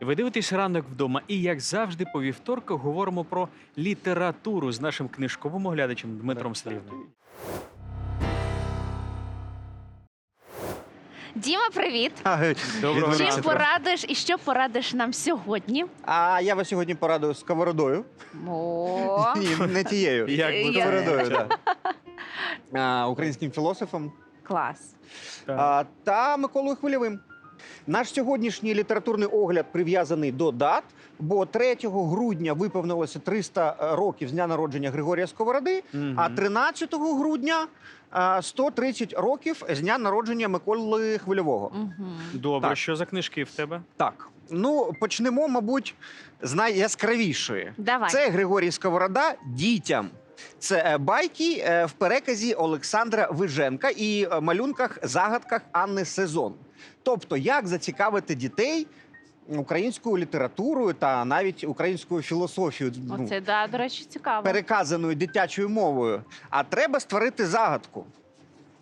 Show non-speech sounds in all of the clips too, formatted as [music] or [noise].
Ви дивитесь ранок вдома, і як завжди, по вівторках говоримо про літературу з нашим книжковим оглядачем Дмитром Слівним. Діма, привіт! Доброго Чим ранку. порадиш і що порадиш нам сьогодні? А я вас сьогодні порадую сковородою. О, [laughs] Ні, не тією. Як Я- Сковородою, так. А, Українським філософом клас. А, та Миколою Хвильовим. Наш сьогоднішній літературний огляд прив'язаний до дат, бо 3 грудня виповнилося 300 років з дня народження Григорія Сковороди, Мгм. а 13 грудня а, 130 років з дня народження Миколи Хвильового. Угу. Добре, Так. що за книжки в тебе? Так, ну почнемо, мабуть, з найяскравішої. Давай. Це Григорій Сковорода дітям. Це е, байки е, в переказі Олександра Виженка і е, малюнках загадках Анни Сезон. Тобто, як зацікавити дітей українською літературою та навіть українською філософією, ну, Оце, да, до речі, цікаво. переказаною дитячою мовою. А треба створити загадку.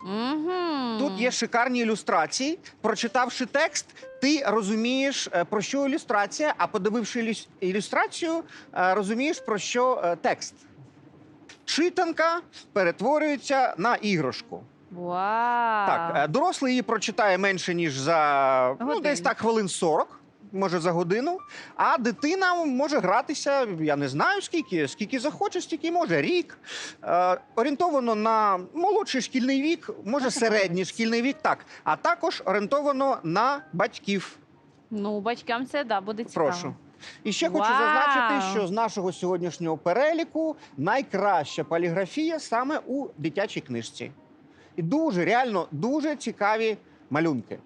Угу. Тут є шикарні ілюстрації. Прочитавши текст, ти розумієш, е, про що ілюстрація, а подививши ілюстрацію, е, розумієш, про що е, текст. Читанка перетворюється на іграшку. Вау. Так, е, дорослий її прочитає менше, ніж за ну, Годину. десь так хвилин 40, може за годину. А дитина може гратися, я не знаю скільки, скільки захоче, стільки й може. Рік. Е, орієнтовано на молодший шкільний вік, може середній шкільний вік, так. А також орієнтовано на батьків. Ну, батькам це да, буде цікаво. Прошу. І ще хочу Вау! зазначити, що з нашого сьогоднішнього переліку найкраща поліграфія саме у дитячій книжці. І дуже, реально, дуже цікаві малюнки.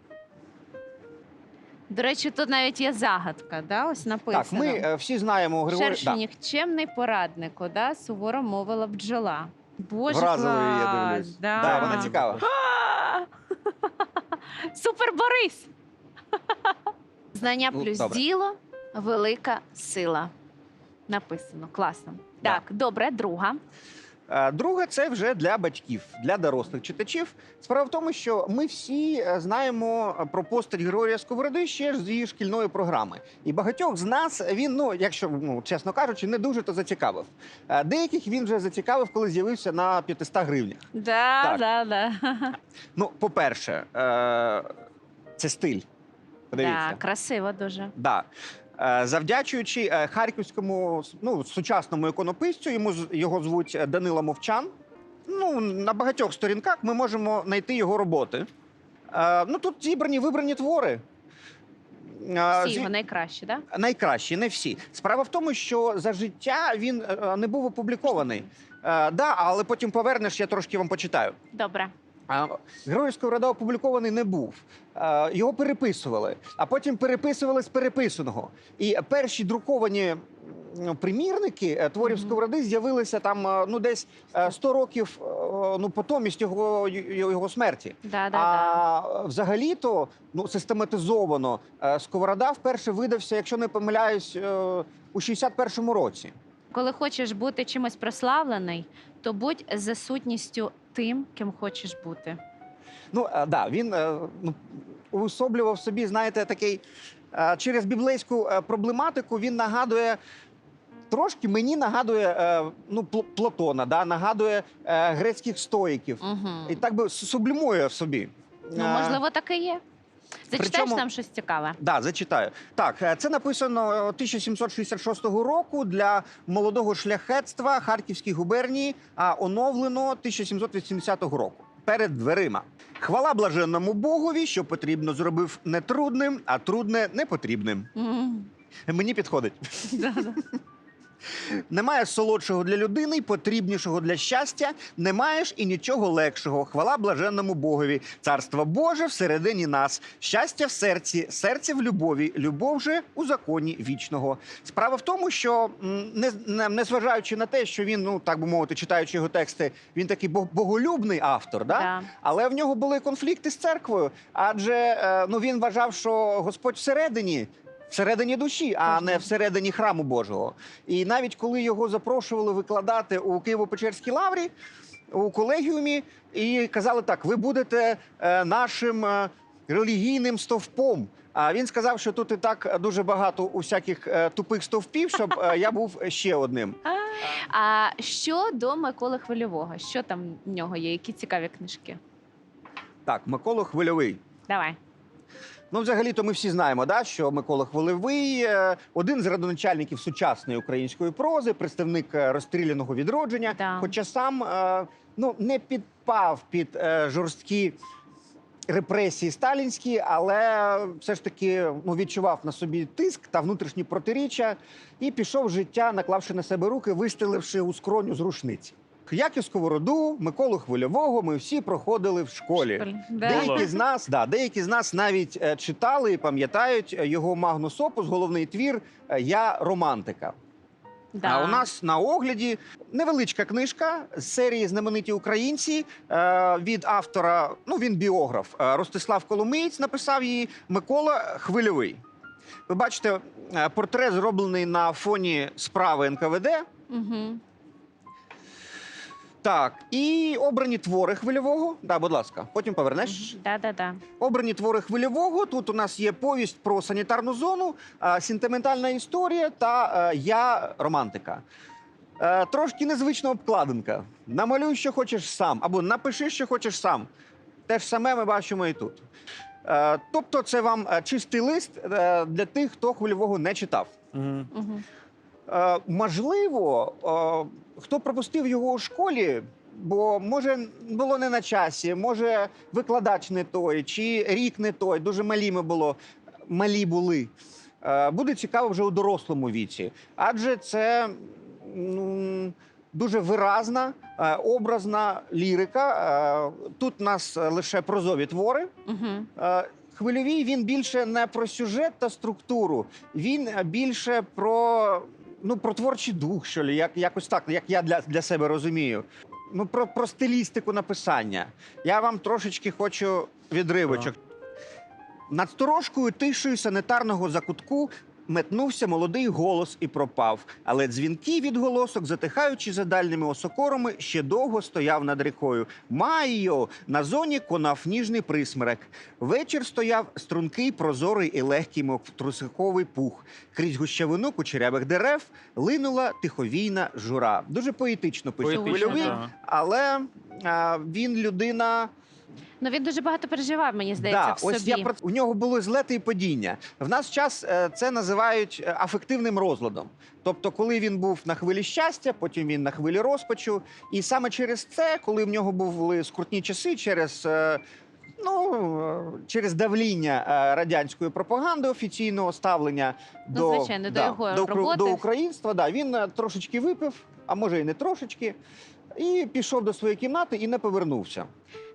До речі, тут навіть є загадка, да? ось написано. Так, ми е, всі знаємо Григорія. Шершень Да. нікчемний пораднику, да? суворо мовила бджола. Боже, Вразили її, я клас, дивлюсь. Да. Да, вона цікава. Супер Борис! Знання Ну, плюс добре. діло велика сила. Написано. Класно. Да. Так, добре, друга. Е, Друге, це вже для батьків, для дорослих читачів. Справа в тому, що ми всі е, знаємо е, про постать Григорія Сковороди ще з її шкільної програми. І багатьох з нас він, ну якщо ну чесно кажучи, не дуже то зацікавив. Деяких він вже зацікавив, коли з'явився на 500 гривнях. Да, Так. да, да. Ну, по-перше, це стиль. Подивіться. Да, красиво дуже. Да. Е, Завдячуючи е, харківському ну, сучасному іконописцю, йому його звуть е, Данила Мовчан. Ну, на багатьох сторінках ми можемо знайти його роботи. Ну, тут зібрані вибрані твори. Всі його найкращі, да? Найкращі, не всі. Справа в тому, що за життя він не був опублікований. Да, але потім повернеш, я трошки вам почитаю. Добре. А, Герой Сковорода опублікований не був. Його переписували, а потім переписували з переписаного. І перші друковані примірники е, творів. Сковороди з'явилися там е, ну десь е, 100 років е, ну, по томість його, його смерті. Да, да, да. а взагалі-то ну, систематизовано Сковорода вперше видався, якщо не помиляюсь, у 61-му році. Коли хочеш бути чимось прославлений, то будь за сутністю тим, ким хочеш бути. Ну так, да, він е, ну, уособлював собі, знаєте, такий е, через біблейську е, проблематику. Він нагадує. Трошки мені нагадує е, ну, Платона, да, нагадує е, грецьких стоїків. Угу. І так би сублімує в собі. Ну, Е, можливо, так і є. Зачитаєш причому- нам щось цікаве? Да, зачитаю. Так, е, це написано е, 1766 року для молодого шляхетства Харківській губернії, а оновлено 1780 року. Перед дверима. Хвала блаженному Богові, що потрібно зробив не трудним, а трудне непотрібним. М, Мені підходить. [laughs] Немає солодшого для людини й потрібнішого для щастя. Не маєш і нічого легшого. Хвала блаженному Богові. Царство Боже всередині нас. Щастя в серці, серце в любові, любов же у законі вічного. Справа в тому, що м, не, не, незважаючи на те, що він, ну так би мовити, читаючи його тексти, він такий бог- боголюбний автор, да? Да. але в нього були конфлікти з церквою, адже е, ну він вважав, що Господь всередині. Всередині душі, а не всередині храму Божого. І навіть коли його запрошували викладати у Києво-Печерській лаврі у колегіумі, і казали так: ви будете е, нашим е, релігійним стовпом. А він сказав, що тут і так дуже багато усяких е, тупих стовпів, щоб я був ще одним. А що до Миколи Хвильового? Що там в нього є? Які цікаві книжки? Так, Микола Хвильовий. Давай. Ну, взагалі-то ми всі знаємо, да, що Микола Хвильовий е, один з родоначальників сучасної української прози, представник е, розстріляного відродження. Да. Хоча сам е, ну, не підпав під жорсткі репресії сталінські, але все ж таки ну, відчував на собі тиск та внутрішні протиріччя і пішов в життя, наклавши на себе руки, вистеливши у скроню з рушниці. Як і сковороду, Миколу Хвильового ми всі проходили в школі. Да. Деякі з нас, да, деякі з нас навіть е, читали і пам'ятають е, його Магнус Опус, головний твір е, Я романтика. Да. А у нас на огляді невеличка книжка з серії Знамениті українці е, від автора. Ну він біограф е, Ростислав Коломиєць написав її Микола Хвильовий. Ви бачите, е, портрет зроблений на фоні справи НКВД. Угу. Так, і обрані твори хвильового. Да, будь ласка, потім повернеш. Да, да, да. Обрані твори хвильового. Тут у нас є повість про санітарну зону, е, сентиментальна історія та е, я романтика. Е, Трошки незвична обкладинка. Намалюй, що хочеш сам, або напиши, що хочеш сам. Те ж саме ми бачимо і тут. Е, Тобто, це вам е, чистий лист е, для тих, хто хвильового не читав. Угу. Е, Можливо, е, хто пропустив його у школі, бо може було не на часі, може викладач не той, чи рік не той, дуже малі ми було, малі були. Е, Буде цікаво вже у дорослому віці, адже це ну, дуже виразна, образна лірика. Тут у нас лише прозові твори. Угу. Хвильовий він більше не про сюжет та структуру, він більше про, ну, про творчий дух, що ли, як, якось так, як я для, для себе розумію. Ну, про, про стилістику написання. Я вам трошечки хочу відривочок. Над сторожкою тишою санітарного закутку метнувся молодий голос і пропав. Але дзвінкий відголосок, затихаючи за дальніми осокорами, ще довго стояв над рікою. Майо! На зоні конав ніжний присмерек. Вечір стояв стрункий, прозорий і легкий, мов трусиковий пух. Крізь гущавину кучерявих дерев линула тиховійна жура. Дуже поетично пише Поетично, да. але а, він людина. Ну він дуже багато переживав, мені здається, Да, в ось собі. я про у нього були злети і падіння. В нас час е, це називають е, афективним розладом. Тобто, коли він був на хвилі щастя, потім він на хвилі розпачу. І саме через це, коли в нього були скрутні часи, через. е, Ну, е, через давління е, радянської пропаганди офіційного ставлення Ну, до, звичайно, до його до, укр- роботи. до українства, да, він е, трошечки випив, а може і не трошечки, і пішов до своєї кімнати і не повернувся.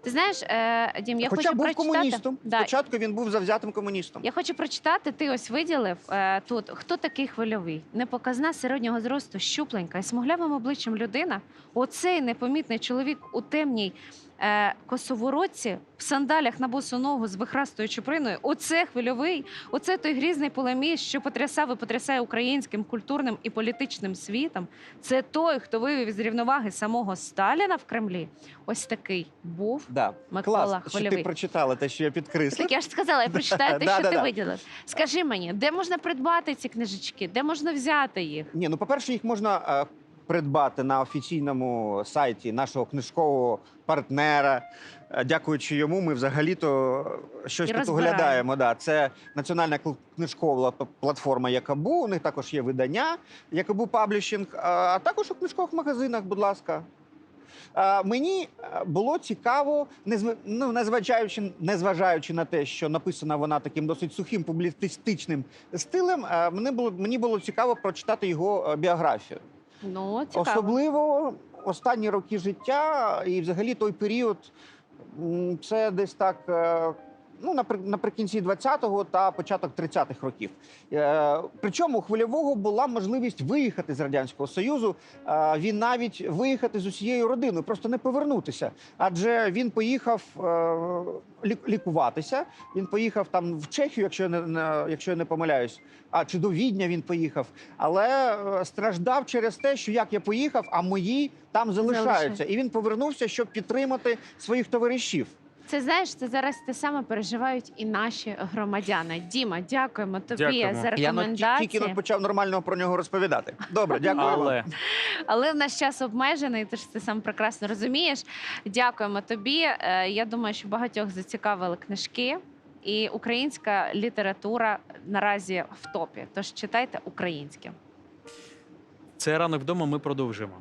Ти знаєш, е, Дім, я Хоча хочу був прочитати. комуністом. Да, Спочатку він був завзятим комуністом. Я хочу прочитати. Ти ось виділив е, тут. Хто такий хвильовий? Непоказна середнього зросту, щупленька і смуглявим обличчям людина. Оцей непомітний чоловік у темній е, косоворотці, в сандалях на босу ногу з вихрастою чуприною. Оце хвильовий. Оце той грізний полеміст, що потрясав і потрясає українським культурним і політичним світом. Це той, хто вивів з рівноваги самого Сталіна в Кремлі. Ось такий був. Да. Микола Клас, що ти прочитала те, що я підкреслив. Так я ж сказала, я прочитаю [laughs] те, Да, що да, ти да. виділив. Скажи мені, де можна придбати ці книжечки? Де можна взяти їх? Ні, ну по-перше, їх можна е, придбати на офіційному сайті нашого книжкового партнера. Е, Дякуючи йому, ми взагалі-то щось тут оглядаємо. Да. Це національна книжкова платформа Якабу. У них також є видання Якабу Паблішинг, а також у книжкових магазинах, будь ласка. Е, Мені е, було цікаво, ну, незважаючи, незважаючи на те, що написана вона таким досить сухим публістичним стилем, е, мені було, мені було цікаво прочитати його біографію. Ну, цікаво. Особливо останні роки життя і взагалі той період, це десь так. Ну, напри- наприкінці 20-го та початок 30-х років. Е, причому у хвильового була можливість виїхати з радянського союзу. Він навіть виїхати з усією родиною, просто не повернутися. Адже він поїхав е, лікуватися. Він поїхав там в Чехію, якщо я не, якщо я не помиляюсь. А чи до Відня він поїхав, але е, страждав через те, що як я поїхав, а мої там. Залишаються. І він повернувся, щоб підтримати своїх товаришів. Це знаєш, це зараз те саме переживають і наші громадяни. Діма, дякуємо тобі Дякуємо. за Я ну, рекомендації. тільки почав нормально про нього розповідати. Добре, [laughs] дякую. вам. Але Але в наш час обмежений, ти ж це сам прекрасно розумієш. Дякуємо тобі. Е, Я думаю, що багатьох зацікавили книжки, і українська література наразі в топі. Тож читайте українське. це ранок вдома. Ми продовжимо.